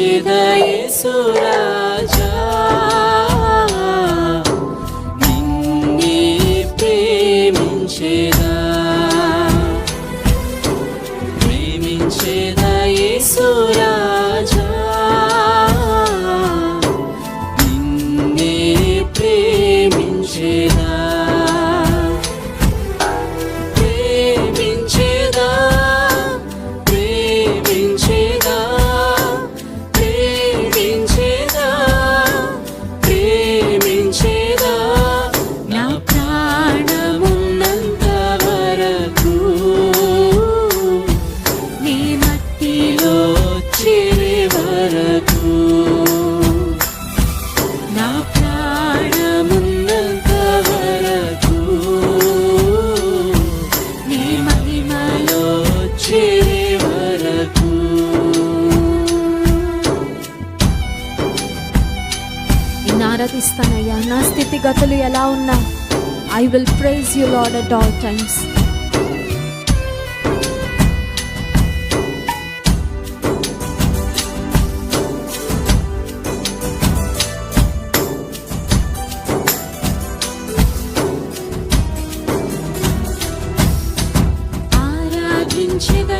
యేసురాజా నిన్నే ఆరాధిస్తానయ్యా నా స్థితిగతులు ఎలా ఉన్నా I will praise you lord at all times ఆరాధించిన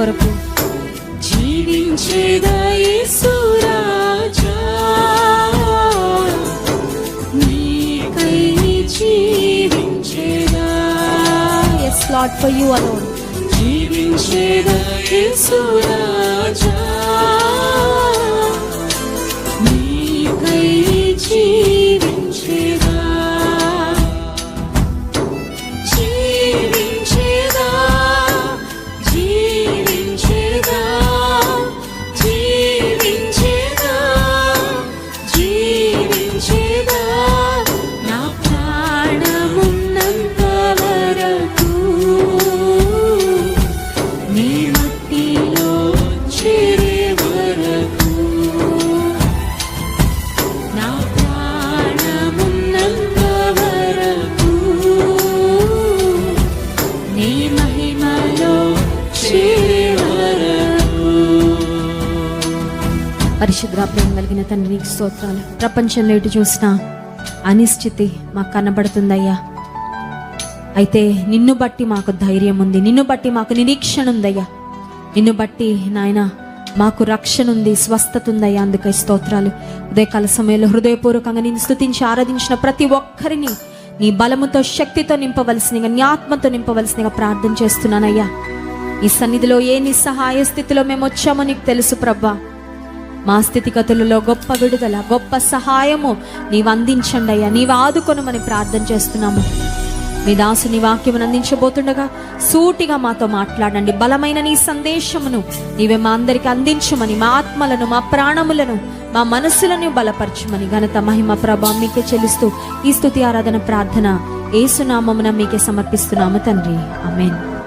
కొరకు. జీవించేదా యేసురాజా నీకై జీవించేదా. Yes lord for you alone జీవించేదా యేసురాజా జీవించేదా పరిశుద్ర ప్రేమ కలిగిన తండ్రి నీకు స్తోత్రాలు. ప్రపంచంలో ఎటు చూసినా అనిశ్చితి మాకు కనబడుతుందయ్యా. అయితే నిన్ను బట్టి మాకు ధైర్యం ఉంది. నిన్ను బట్టి మాకు నిరీక్షణ ఉందయ్యా. నిన్ను బట్టి నాయన మాకు రక్షణ ఉంది స్వస్థత ఉందయ్యా అందుకే స్తోత్రాలు. ఉదయకాల సమయంలో హృదయపూర్వకంగా నేను స్థుతించి ఆరాధించిన ప్రతి ఒక్కరిని నీ బలముతో శక్తితో నింపవలసినగా నీ ఆత్మతో నింపవలసినగా ప్రార్థన చేస్తున్నానయ్యా. ఈ సన్నిధిలో ఏ నిస్సహాయ స్థితిలో మేము వచ్చామో నీకు తెలుసు ప్రభా. మా స్థితిగతులలో గొప్ప విడుదల గొప్ప సహాయము నీవు అందించండి అయ్యా. నీవు ఆదుకొనమని ప్రార్థన చేస్తున్నాము. మీ దాసుని వాక్యమును అందించబోతుండగా సూటిగా మాతో మాట్లాడండి. బలమైన నీ సందేశమును నీవే మా అందరికి అందించమని మా ఆత్మలను మా ప్రాణములను మా మనస్సులను బలపరచమని ఘనత మహిమ ప్రభా మీకే చెల్లిస్తూ ఈ స్థుతి ఆరాధన ప్రార్థన ఏసునామమున మీకే సమర్పిస్తున్నాము తండ్రి. అమేన్